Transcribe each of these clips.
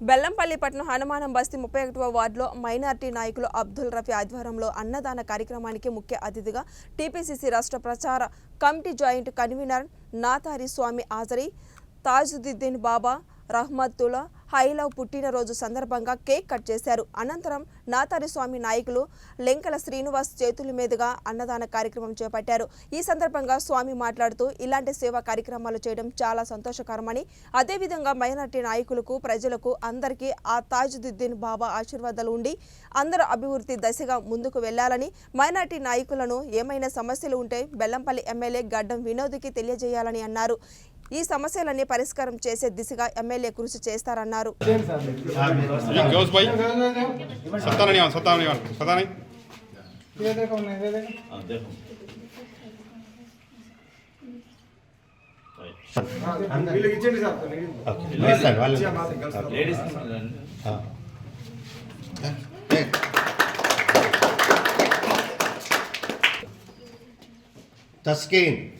బెల్లంపల్లి పట్టణం హనుమానం బస్తీ ముప్పై ఒకటవ వార్డులో మైనార్టీ నాయకులు అబ్దుల్ రఫీ ఆధ్వర్యంలో అన్నదాన కార్యక్రమానికి ముఖ్య అతిథిగా టీపీసీసీ రాష్ట్ర ప్రచార committee joint convener Nathari Swamy హాజరై తాజుద్దీన్ బాబా రహ్మతుల్లా హైలవ్ పుట్టినరోజు సందర్భంగా కేక్ కట్ చేశారు. అనంతరం నాతారి స్వామి నాయకులు లెంకల శ్రీనివాస్ చేతుల మీదుగా అన్నదాన కార్యక్రమం చేపట్టారు. ఈ సందర్భంగా స్వామి మాట్లాడుతూ ఇలాంటి సేవా కార్యక్రమాలు చేయడం చాలా సంతోషకరమని అదేవిధంగా మైనార్టీ నాయకులకు ప్రజలకు అందరికీ ఆ తాజుద్దీన్ బాబా ఆశీర్వాదాలు ఉండి అందరూ అభివృద్ధి దశగా ముందుకు వెళ్ళాలని మైనార్టీ నాయకులను ఏమైనా సమస్యలు ఉంటే బెల్లంపల్లి ఎమ్మెల్యే గడ్డం వినోద్కి తెలియజేయాలని అన్నారు. ఈ సమస్యలన్నీ పరిష్కారం చేసే దిశగా ఎమ్మెల్యే కృషి చేస్తారన్నారు. ये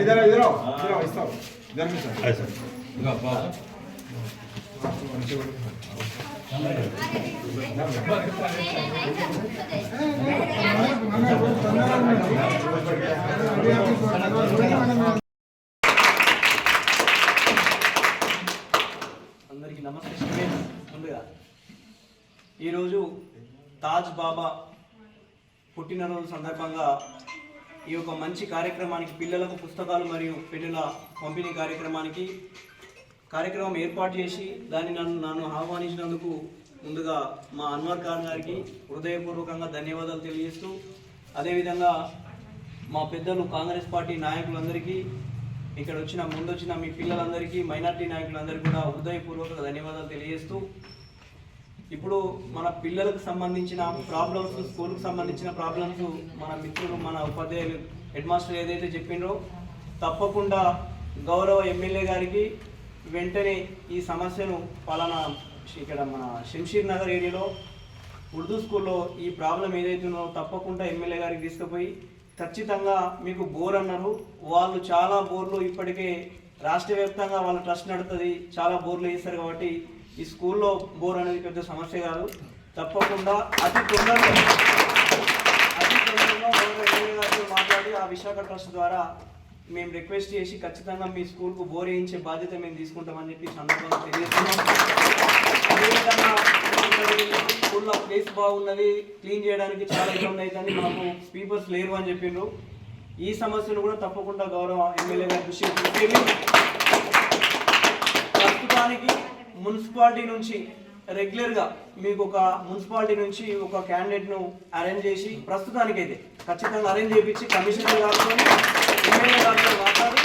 ఇద్దరు అందరికీ నమస్తే. ముందుగా ఈరోజు తాజ్ బాబా పుట్టినరోజు సందర్భంగా ఈ యొక్క మంచి కార్యక్రమానికి పిల్లలకు పుస్తకాలు మరియు పెన్నుల పంపిణీ కార్యక్రమానికి కార్యక్రమం ఏర్పాటు చేసి దాన్ని నన్ను నన్ను ఆహ్వానించినందుకు ముందుగా మా అన్వర్ ఖాన్ గారికి హృదయపూర్వకంగా ధన్యవాదాలు తెలియజేస్తూ అదేవిధంగా మా పెద్దలు కాంగ్రెస్ పార్టీ నాయకులందరికీ ఇక్కడ వచ్చిన ముందు వచ్చిన మీ పిల్లలందరికీ మైనార్టీ నాయకులందరికీ కూడా హృదయపూర్వక ధన్యవాదాలు తెలియజేస్తూ ఇప్పుడు మన పిల్లలకు సంబంధించిన ప్రాబ్లమ్స్ స్కూల్కి సంబంధించిన ప్రాబ్లమ్స్ మన మిత్రులు మన ఉపాధ్యాయులు హెడ్ మాస్టర్ ఏదైతే చెప్పిండ్రో తప్పకుండా గౌరవ ఎమ్మెల్యే గారికి వెంటనే ఈ సమస్యను పలానా ఇక్కడ మన శంషీర్ నగర్ ఏరియాలో ఉర్దూ స్కూల్లో ఈ ప్రాబ్లం ఏదైతే ఉందో తప్పకుండా ఎమ్మెల్యే గారికి తీసుకుపోయి ఖచ్చితంగా మీకు బోర్ అన్నారు. వాళ్ళు చాలా బోర్లు ఇప్పటికే రాష్ట్ర వ్యాప్తంగా వాళ్ళ ట్రస్ట్ నడుతుంది చాలా బోర్లు వేస్తారు కాబట్టి ఈ స్కూల్లో బోర్ అనేది పెద్ద సమస్య కాదు. తప్పకుండా అతి తొందరలో అతి తొందరలో గారితో మాట్లాడి ఆ విశాఖ ట్రస్ట్ ద్వారా మేము రిక్వెస్ట్ చేసి ఖచ్చితంగా మీ స్కూల్కు బోర్ వేయించే బాధ్యత మేము తీసుకుంటామని చెప్పి సందర్భంగా తెలియజేస్తున్నాం. అదేవిధంగా స్కూల్లో ప్లేస్ బాగున్నది క్లీన్ చేయడానికి చాలా ఇబ్బంది అవుతుంది మాకు స్పీపర్స్ లేరు అని చెప్పిండ్రు. ఈ సమస్యను కూడా తప్పకుండా గౌరవ ఎమ్మెల్యే గారి దృష్టి మున్సిపాలిటీ నుంచి రెగ్యులర్గా మీకు ఒక మున్సిపాలిటీ నుంచి ఒక క్యాండిడేట్ను అరేంజ్ చేసి ప్రస్తుతానికైతే ఖచ్చితంగా అరేంజ్ చేయించి కమిషనర్ గారితో ఎమ్మెల్యే గారితో మాట్లాడి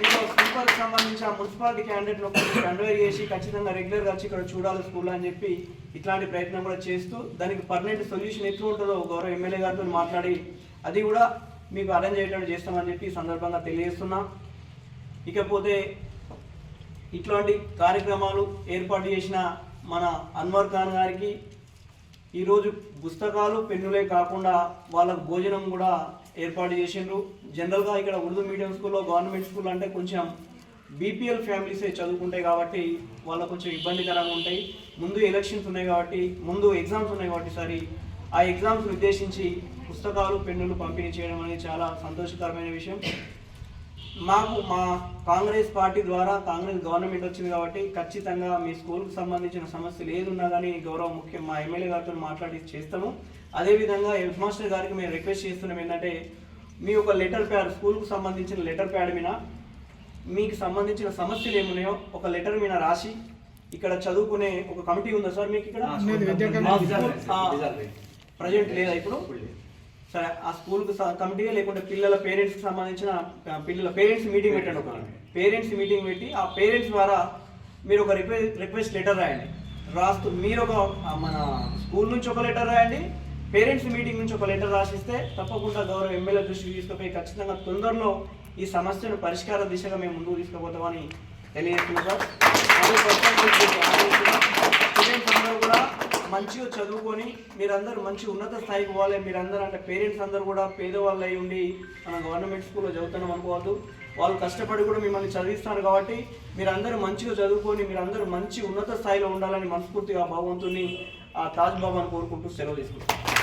మీకు స్కూల్కి సంబంధించి ఆ మున్సిపాలిటీ క్యాండిడేట్ను ఒకరికి చేసి ఖచ్చితంగా రెగ్యులర్గా వచ్చి ఇక్కడ చూడాలి స్కూల్ అని చెప్పి ఇట్లాంటి ప్రయత్నం కూడా చేస్తూ దానికి పర్మనెంట్ సొల్యూషన్ ఎట్లా ఉంటుందో గౌరవ ఎమ్మెల్యే గారితో మాట్లాడి అది కూడా మీకు అరేంజ్ అయ్యేటట్టు చేస్తామని చెప్పి ఈ సందర్భంగా తెలియజేస్తున్నాం. ఇకపోతే ఇట్లాంటి కార్యక్రమాలు ఏర్పాటు చేసిన మన అన్వర్ ఖాన్ గారికి ఈరోజు పుస్తకాలు పెన్నులే కాకుండా వాళ్ళకు భోజనం కూడా ఏర్పాటు చేసిండ్రు. జనరల్గా ఇక్కడ ఉర్దూ మీడియం స్కూల్లో గవర్నమెంట్ స్కూల్ అంటే కొంచెం బీపీఎల్ ఫ్యామిలీసే చదువుకుంటాయి కాబట్టి వాళ్ళకు కొంచెం ఇబ్బందికరంగా ఉంటాయి. ముందు ఎలక్షన్స్ ఉన్నాయి కాబట్టి ముందు ఎగ్జామ్స్ ఉన్నాయి కాబట్టి సరి ఆ ఎగ్జామ్స్ ఉద్దేశించి పుస్తకాలు పెన్నులు పంపిణీ చేయడం అనేది చాలా సంతోషకరమైన విషయం. మాకు మా కాంగ్రెస్ పార్టీ ద్వారా కాంగ్రెస్ గవర్నమెంట్ వచ్చింది కాబట్టి ఖచ్చితంగా మీ స్కూల్కి సంబంధించిన సమస్యలు ఏదున్నా కానీ గౌరవ ముఖ్యం మా ఎమ్మెల్యే గారితో మాట్లాడి చేస్తాము. అదేవిధంగా హెడ్ మాస్టర్ గారికి మేము రిక్వెస్ట్ చేస్తున్నాం ఏంటంటే మీ ఒక లెటర్ ప్యాడ్ స్కూల్కి సంబంధించిన లెటర్ ప్యాడ్ మీద మీకు సంబంధించిన సమస్యలు ఏమున్నాయో ఒక లెటర్ మీద రాసి ఇక్కడ చదువుకునే ఒక కమిటీ ఉందా సార్ మీకు ఇక్కడ? ప్రజెంట్ లేదా ఇప్పుడు? సరే ఆ స్కూల్కి కమిటీ లేకుంటే పిల్లల పేరెంట్స్కి సంబంధించిన పిల్లల పేరెంట్స్ మీటింగ్ పెట్టండి ఒక పేరెంట్స్ మీటింగ్ పెట్టి ఆ పేరెంట్స్ ద్వారా మీరు ఒక రిక్వెస్ట్ రిక్వెస్ట్ లెటర్ రాయండి. రాస్తూ మీరు ఒక మన స్కూల్ నుంచి ఒక లెటర్ రాయండి. పేరెంట్స్ మీటింగ్ నుంచి ఒక లెటర్ రాసిస్తే తప్పకుండా గౌరవ ఎమ్మెల్యే దృష్టికి తీసుకుపోయి ఖచ్చితంగా తొందరలో ఈ సమస్యను పరిష్కార దిశగా మేము ముందుకు తీసుకుపోతామని తెలియజేస్తున్నాం సార్. మంచిగా చదువుకొని మీరందరూ మంచి ఉన్నత స్థాయికి పోవాలి. మీరందరూ అంటే పేరెంట్స్ అందరూ కూడా పేదవాళ్ళు అయి ఉండి మన గవర్నమెంట్ స్కూల్లో చదువుతున్నాం అనుకోవద్దు. వాళ్ళు కష్టపడి కూడా మిమ్మల్ని చదివిస్తారు కాబట్టి మీరందరూ మంచిగా చదువుకొని మీరందరూ మంచి ఉన్నత స్థాయిలో ఉండాలని మనస్ఫూర్తిగా భగవంతుని ఆ తాజ్ బాబాను కోరుకుంటూ సెలవు తీసుకుంటాం